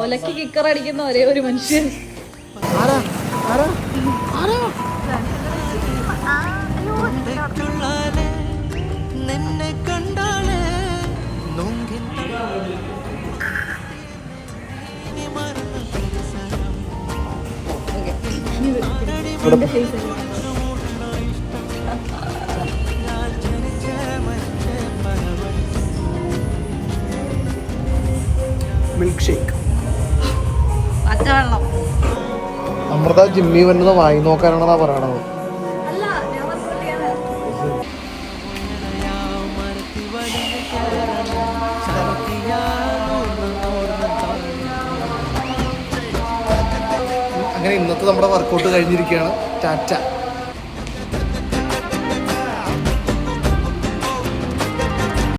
ഒലക്ക് kicker അടിക്കുന്ന ഒരേ ഒരു മനുഷ്യൻ. നിന്നെ കണ്ടാലേ നൊങ്കിൻ മിൽക്ക് ഷേക്ക് അമൃത ജിമ്മി വരുന്നത് വായി നോക്കാനാണെന്നാ പറയണത്. അങ്ങനെ ഇന്നത്തെ നമ്മുടെ വർക്കൗട്ട് കഴിഞ്ഞിരിക്കുകയാണ്. ടാറ്റ.